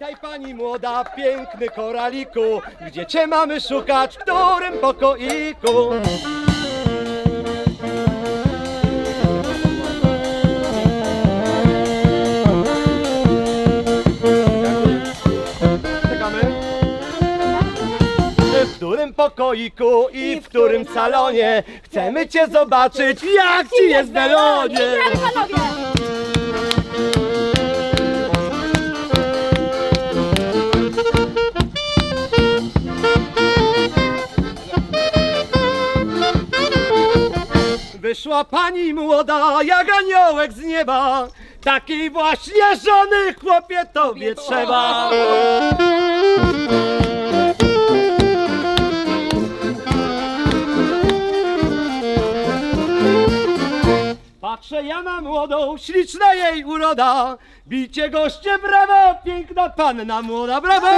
Witaj pani młoda, piękny koraliku, gdzie cię mamy szukać, w którym pokoiku? Czekamy. W którym pokoiku i w którym salonie chcemy cię zobaczyć, jak ci jest w panowie! Wyszła pani młoda, jak aniołek z nieba. Takiej właśnie żony chłopie tobie trzeba. Patrzę ja na młodą, śliczna jej uroda. Bicie goście, brawo, piękna panna młoda, brawo!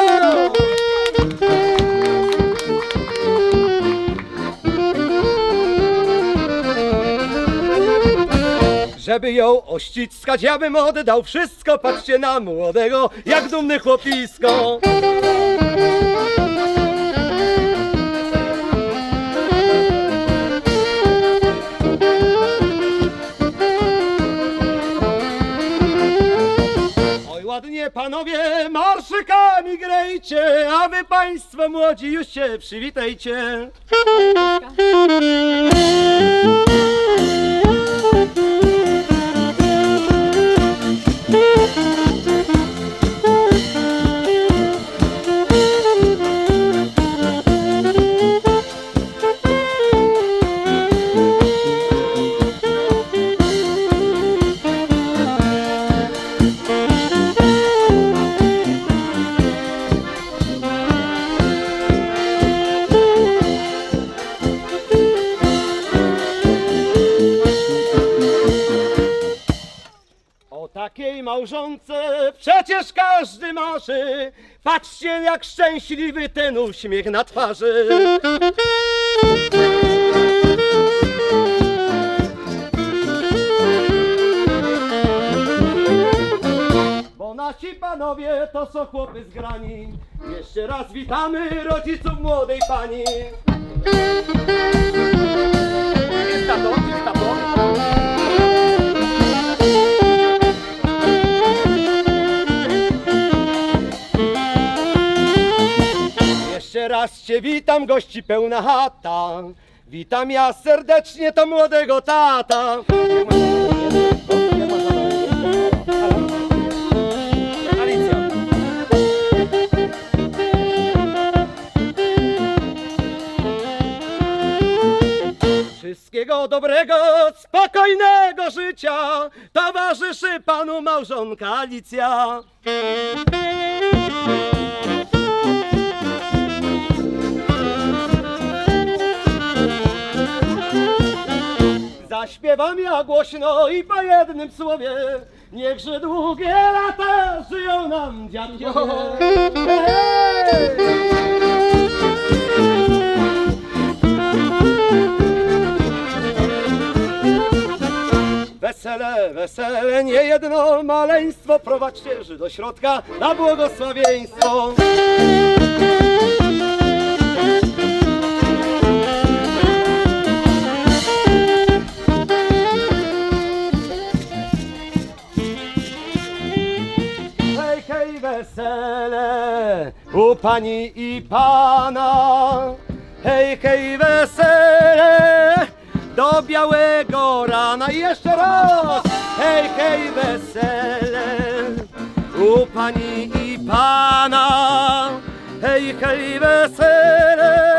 Żeby ją ościskać, ja bym oddał wszystko. Patrzcie na młodego, jak dumny chłopisko. Ładnie panowie, marszykami grejcie, a wy państwo młodzi już się przywitajcie. Takiej małżonce przecież każdy marzy. Patrzcie, jak szczęśliwy ten uśmiech na twarzy. Bo nasi panowie to są chłopy zgrani. Jeszcze raz witamy rodziców młodej pani. Jeszcze raz cię witam, gości pełna chata. Witam ja serdecznie to młodego tata. Wszystkiego dobrego, spokojnego życia towarzyszy panu małżonka Alicja. Zaśpiewam ja głośno i po jednym słowie. Niechże długie lata żyją nam dziadkowie! Wesele, wesele, nie jedno maleństwo Prowadźcie do środka na błogosławieństwo u pani i pana. Hej, hej, wesele do białego rana. I jeszcze raz. Hej, hej, wesele u pani i pana. Hej, hej, wesele